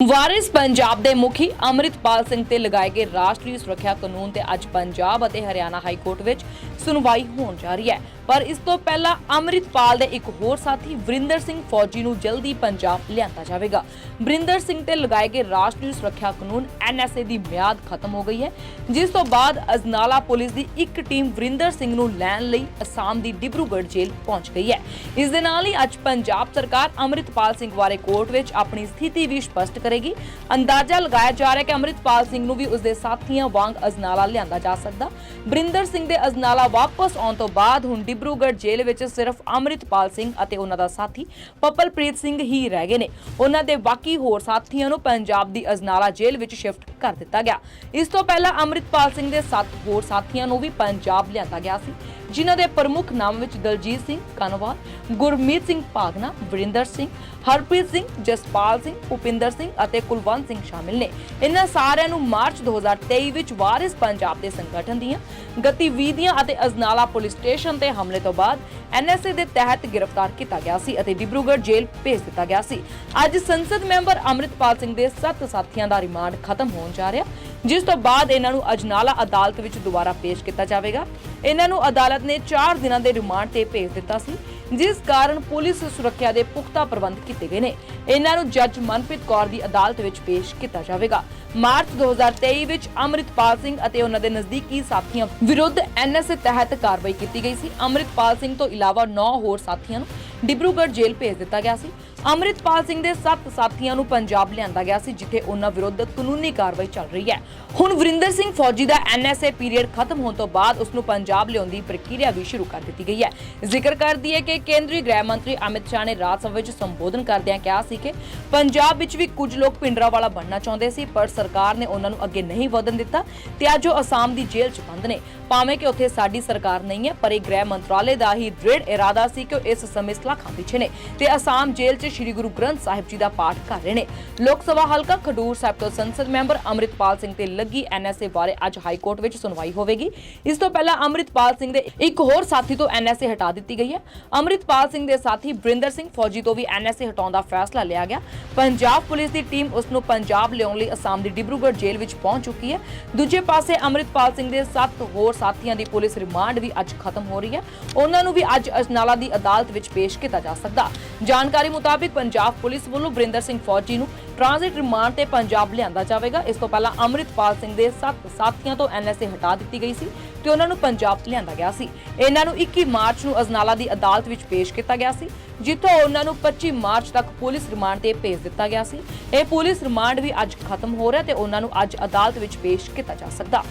ਵਾਰਿਸ ਪੰਜਾਬ ਦੇ ਮੁਖੀ ਅੰਮ੍ਰਿਤਪਾਲ ਸਿੰਘ ਤੇ ਲਗਾਏ ਗਏ ਰਾਸ਼ਟਰੀ ਸੁਰੱਖਿਆ ਕਾਨੂੰਨ ਤੇ ਅੱਜ ਪੰਜਾਬ ਅਤੇ ਹਰਿਆਣਾ ਹਾਈ ਕੋਰਟ ਵਿੱਚ ਸੁਣਵਾਈ ਹੋਣ ਜਾ ਰਹੀ ਹੈ। ਪਰ ਇਸ ਤੋਂ ਪਹਿਲਾਂ ਅੰਮ੍ਰਿਤਪਾਲ ਦੇ ਇੱਕ ਹੋਰ ਸਾਥੀ ਵਰਿੰਦਰ ਸਿੰਘ ਫੌਜੀ ਨੂੰ ਜਲਦੀ ਪੰਜਾਬ ਲਿਆਂਦਾ ਜਾਵੇਗਾ। ਵਰਿੰਦਰ ਸਿੰਘ ਤੇ ਲਗਾਏ ਗਏ ਰਾਸ਼ਟਰੀ ਸੁਰੱਖਿਆ ਕਾਨੂੰਨ ਐਨਐਸਏ ਦੀ ਮਿਆਦ ਖਤਮ ਹੋ ਗਈ ਹੈ, ਜਿਸ ਤੋਂ ਬਾਅਦ ਅਜਨਾਲਾ ਪੁਲਿਸ ਦੀ ਇੱਕ ਟੀਮ ਵਰਿੰਦਰ ਸਿੰਘ ਨੂੰ ਲੈਣ ਲਈ ਅਸਾਮ ਦੀ ਡਿਬਰੂਗੜ੍ਹ ਜੇਲ੍ਹ ਪਹੁੰਚ ਗਈ ਹੈ। ਇਸ ਦੇ ਨਾਲ ਹੀ ਅੱਜ ਪੰਜਾਬ ਸਰਕਾਰ ਅੰਮ੍ਰਿਤਪਾਲ ਸਿੰਘ ਬਾਰੇ ਕੋਰਟ ਵਿੱਚ ਆਪਣੀ ਸਥਿਤੀ ਵੀ ਸਪਸ਼ਟ ਕਰੇਗੀ। ਅੰਦਾਜ਼ਾ ਲਗਾਇਆ ਜਾ ਰਿਹਾ ਹੈ ਕਿ ਅੰਮ੍ਰਿਤਪਾਲ ਸਿੰਘ ਨੂੰ ਵੀ ਉਸਦੇ ਸਾਥੀਆਂ ਵਾਂਗ ਅਜਨਾਲਾ ਲਿਆਂਦਾ ਜਾ ਸਕਦਾ। ਬਰਿੰਦਰ ਸਿੰਘ ਦੇ ਅਜਨਾਲਾ ਵਾਪਸ ਆਉਣ ਤੋਂ ਬਾਅਦ ਹੁਣ ਡਿਬਰੂਗੜ੍ਹ ਜੇਲ੍ਹ ਵਿੱਚ ਸਿਰਫ ਅੰਮ੍ਰਿਤਪਾਲ ਸਿੰਘ ਅਤੇ ਉਹਨਾਂ ਦਾ ਸਾਥੀ ਪਪਲਪ੍ਰੀਤ ਸਿੰਘ ਹੀ ਰਹਿ ਗਏ ਨੇ। ਉਹਨਾਂ ਦੇ ਬਾਕੀ ਹੋਰ ਸਾਥੀਆਂ ਨੂੰ ਪੰਜਾਬ ਦੀ ਅਜਨਾਲਾ ਜੇਲ੍ਹ ਵਿੱਚ ਸ਼ਿਫਟ ਕਰ ਦਿੱਤਾ ਗਿਆ। ਇਸ ਤੋਂ ਪਹਿਲਾਂ ਅੰਮ੍ਰਿਤਪਾਲ ਸਿੰਘ ਦੇ ਸੱਤ ਹੋਰ ਸਾਥੀਆਂ ਨੂੰ ਵੀ ਪੰਜਾਬ ਲਿਆਂਦਾ ਗਿਆ ਸੀ, ਜਿਨ੍ਹਾਂ ਦੇ ਪ੍ਰਮੁੱਖ ਨਾਮ ਵਿੱਚ ਦਲਜੀਤ ਸਿੰਘ ਕਨਵਾਲ, ਗੁਰਮੀਤ ਸਿੰਘ ਭਾਗਨਾ, ਵਰਿੰਦਰ ਸਿੰਘ, ਹਰਪ੍ਰੀਤ ਸਿੰਘ, ਜਸਪਾਲ ਸਿੰਘ, ਭੁਪਿੰਦਰ ਸਿੰਘ ਅਤੇ ਕੁਲਵੰਤ ਸਿੰਘ ਸ਼ਾਮਿਲ ਨੇ। ਇਹਨਾਂ ਸਾਰਿਆਂ ਨੂੰ ਮਾਰਚ 2023 ਵਿੱਚ ਵਾਰਿਸ ਪੰਜਾਬ ਦੇ ਸੰਗਠਨ ਦੀਆਂ ਗਤੀਵਿਧੀਆਂ ਅਤੇ ਅਜਨਾਲਾ ਪੁਲਿਸ ਸਟੇਸ਼ਨ ਤੇ ਹਮਲੇ ਤੋਂ ਬਾਅਦ ਐਨਐਸਏ ਦੇ ਤਹਿਤ ਗ੍ਰਿਫਤਾਰ ਕੀਤਾ ਗਿਆ ਸੀ ਅਤੇ ਡਿਬਰੂਗੜ੍ਹ ਜੇਲ੍ਹ ਭੇਜ ਦਿੱਤਾ ਗਿਆ ਸੀ। ਅੱਜ ਸੰਸਦ ਮੈਂਬਰ ਅੰਮ੍ਰਿਤਪਾਲ ਸਿੰਘ ਦੇ ਸੱਤ ਸਾਥੀਆਂ ਦਾ ਰਿਮਾਂਡ ਖਤਮ ਹੋਣ ਜਾ ਰਿਹਾ, ਜਿਸ ਤੋਂ ਬਾਅਦ ਇਹਨਾਂ ਨੂੰ ਅਜਨਾਲਾ ਅਦਾਲਤ ਵਿੱਚ ਦੁਬਾਰਾ ਪੇਸ਼ ਕੀਤਾ ਜਾਵੇਗਾ। ਇਹਨਾਂ ਨੂੰ ਅਦਾਲਤ ਨੇ 4 ਦਿਨਾਂ ਦੇ ਰਿਮਾਂਡ ਤੇ ਭੇਜ ਦਿੱਤਾ ਸੀ। ਜਿਸ ਕਾਰਨ ਪੁਲਿਸ ਸੁਰੱਖਿਆ ਦੇ ਪੁਖਤਾ ਪ੍ਰਬੰਧ ਕੀਤੇ ਗਏ ਨੇ। ਇਹਨਾਂ ਨੂੰ ਜੱਜ ਮਨਪ੍ਰੀਤ ਕੌਰ ਦੀ ਅਦਾਲਤ ਵਿੱਚ ਪੇਸ਼ ਕੀਤਾ ਜਾਵੇਗਾ। ਮਾਰਚ 2023 ਵਿੱਚ ਅੰਮ੍ਰਿਤਪਾਲ ਸਿੰਘ ਅਤੇ ਉਹਨਾਂ ਦੇ ਨਜ਼ਦੀਕੀ ਸਾਥੀਆਂ ਵਿਰੁੱਧ ਐਨਐਸਏ ਤਹਿਤ ਕਾਰਵਾਈ ਕੀਤੀ ਗਈ ਸੀ। ਅੰਮ੍ਰਿਤਪਾਲ ਸਿੰਘ ਤੋਂ ਇਲਾਵਾ 9 ਹੋਰ ਸਾਥੀਆਂ ਨੂੰ ਡਿਬਰੂਗੜ੍ਹ ਜੇਲ੍ਹ ਭੇਜ ਦਿੱਤਾ ਗਿਆ ਸੀ। ਅੰਮ੍ਰਿਤਪਾਲ ਸਿੰਘ ਦੇ 7 ਸਾਥੀਆਂ ਨੂੰ ਪੰਜਾਬ ਲਿਆਂਦਾ ਗਿਆ ਸੀ, ਜਿੱਥੇ ਉਹਨਾਂ ਵਿਰੁੱਧ ਕਾਨੂੰਨੀ ਕਾਰਵਾਈ ਚੱਲ ਰਹੀ ਹੈ। ਹੁਣ ਵਰਿੰਦਰ ਸਿੰਘ ਫੌਜੀ ਦਾ ਐਨਐਸਏ ਪੀਰੀਅਡ ਖਤਮ ਹੋਣ ਤੋਂ ਬਾਅਦ ਉਸ ਨੂੰ ਪੰਜਾਬ ਲਿਆਉਣ ਦੀ ਪ੍ਰਕਿਰਿਆ ਵੀ ਸ਼ੁਰੂ ਕਰ ਦਿੱਤੀ ਗਈ ਹੈ। ਜ਼ਿਕਰ ਕਰਦੀ ਹੈ ਕਿ ਕੇਂਦਰੀ ਗ੍ਰਹਿ ਮੰਤਰੀ ਅਮਿਤ ਸ਼ਾਹ ਨੇ ਰਾਜ ਸਭਾ ਵਿੱਚ ਸੰਬੋਧਨ ਕਰਦਿਆਂ ਕਿਹਾ ਸੀ ਕਿ ਪੰਜਾਬ ਵਿੱਚ ਵੀ ਕੁਝ ਲੋਕ ਪਿੰਡਰਾ ਵਾਲਾ ਬਣਨਾ ਚਾਹੁੰਦੇ ਸੀ, ਪਰ ਸਰਕਾਰ ਨੇ ਉਹਨਾਂ ਨੂੰ ਅੱਗੇ ਨਹੀਂ ਵਧਣ ਦਿੱਤਾ ਤੇ ਅੱਜ ਉਹ ਅਸਾਮ ਦੀ ਜੇਲ੍ਹ 'ਚ ਬੰਦ ਨੇ। ਭਾਵੇਂ ਕਿ ਉੱਥੇ ਸਾਡੀ ਸਰਕਾਰ ਨਹੀਂ ਹੈ, ਪਰ ਇਹ ਗ੍ਰਹਿ ਮੰਤਰਾਲੇ ਦਾ ਹੀ ਦ੍ਰਿੜ ਇਰਾਦਾ ਸੀ ਕਿ ਉਹ ਇਸ ਸਮੇਂ ਸਲਾਖਾਂ ਪਿੱਛੇ ਨੇ ਤੇ ਅਸਾਮ ਜੇਲ੍ਹ 'ਚ ਸ੍ਰੀ ਗੁਰੂ ਗ੍ਰੰਥ ਸਾਹਿਬ ਜੀ ਦਾ ਪਾਠ ਕਰ ਰਹੇ ਨੇ। ਲੋਕ ਸਭਾ ਹਲਕਾ ਖਡੂਰ ਸਾਹਿਬ ਤੋਂ ਸੰਸਦ ਮੈਂਬਰ ਅੰਮ੍ਰਿਤਪਾਲ ਸਿੰਘ ਤੇ ਲੱਗੀ ਐਨਐਸਏ ਬਾਰੇ ਅੱਜ ਹਾਈ ਕੋਰਟ ਵਿੱਚ ਸੁਣਵਾਈ ਹੋਵੇਗੀ। ਇਸ ਤੋਂ ਪਹਿਲਾਂ ਅੰਮ੍ਰਿਤਪਾਲ ਸਿੰਘ ਦੇ ਇੱਕ ਹੋਰ ਸਾਥੀ ਤੋਂ ਐਨਐਸਏ ਹਟਾ ਦਿੱਤੀ ਗਈ ਹੈ। ਅੰਮ੍ਰਿਤਪਾਲ ਸਿੰਘ ਦੇ ਸਾਥੀ ਬ੍ਰਿੰਦਰ ਸਿੰਘ ਫੌਜੀ ਤੋਂ ਵੀ ਐਨਐਸਏ ਹਟਾਉਣ ਦਾ ਫੈਸਲਾ ਲਿਆ ਗਿਆ। ਪੰਜਾਬ ਪੁਲਿਸ ਦੀ ਟੀਮ ਉਸ ਨੂੰ ਪੰਜਾਬ ਲਿਆਉਣ ਲਈ ਅਸਾਮ ਦੀ ਡਿਬਰੂਗੜ੍ਹ ਜੇਲ੍ਹ ਵਿੱਚ ਪਹੁੰਚ ਚੁੱਕੀ ਹੈ। ਦੂਜੇ ਪਾਸੇ ਅੰਮ੍ਰਿਤਪਾਲ ਸਿੰਘ ਦੇ ਸੱਤ ਹੋਰ ਸਾਥੀਆਂ ਦੀ ਪੁਲਿਸ ਰਿਮਾਂਡ ਵੀ ਅੱਜ ਖਤਮ ਹੋ ਰਹੀ ਹੈ। ਉਹਨਾਂ ਨੂੰ ਵੀ ਅੱਜ ਅਜਨਾਲਾ ਦੀ ਅਦਾਲਤ ਵਿੱਚ ਪੇਸ਼ ਕੀਤਾ ਜਾ ਸਕਦਾ। ਜਾਣਕਾਰੀ ਮੁਤਾਬਿਕ ਪੰਜਾਬ ਪੁਲਿਸ ਵੱਲੋਂ ਬਰਿੰਦਰ ਸਿੰਘ ਫੌਜੀ ਨੂੰ ਟ੍ਰਾਂਜ਼ਿਟ ਰਿਮਾਂਡ ਤੇ ਪੰਜਾਬ ਲਿਆਂਦਾ ਜਾਵੇਗਾ। ਇਸ ਤੋਂ ਪਹਿਲਾਂ ਅੰਮ੍ਰਿਤਪਾਲ ਸਿੰਘ ਦੇ ਸੱਤ ਸਾਥੀਆਂ ਤੋਂ ਐਨਐਸਏ ਹਟਾ ਦਿੱਤੀ ਗਈ ਸੀ ਤੇ ਉਹਨਾਂ ਨੂੰ ਪੰਜਾਬ ਲਿਆਂਦਾ ਗਿਆ ਸੀ। ਇਹਨਾਂ ਨੂੰ 21 ਮਾਰਚ ਨੂੰ ਅਜਨਾਲਾ ਦੀ ਅਦਾਲਤ ਵਿੱਚ ਪੇਸ਼ ਕੀਤਾ ਗਿਆ ਸੀ, ਜਿੱਥੋਂ ਉਹਨਾਂ ਨੂੰ 25 ਮਾਰਚ ਤੱਕ ਪੁਲਿਸ ਰਿਮਾਂਡ ਤੇ ਭੇਜ ਦਿੱਤਾ ਗਿਆ ਸੀ। ਇਹ ਪੁਲਿਸ ਰਿਮਾਂਡ ਵੀ ਅੱਜ ਖਤਮ ਹੋ ਰਿਹਾ ਤੇ ਉਹਨਾਂ ਨੂੰ ਅੱਜ ਅਦਾਲਤ ਵਿੱਚ ਪੇਸ਼ ਕੀਤਾ ਜਾ ਸਕਦਾ।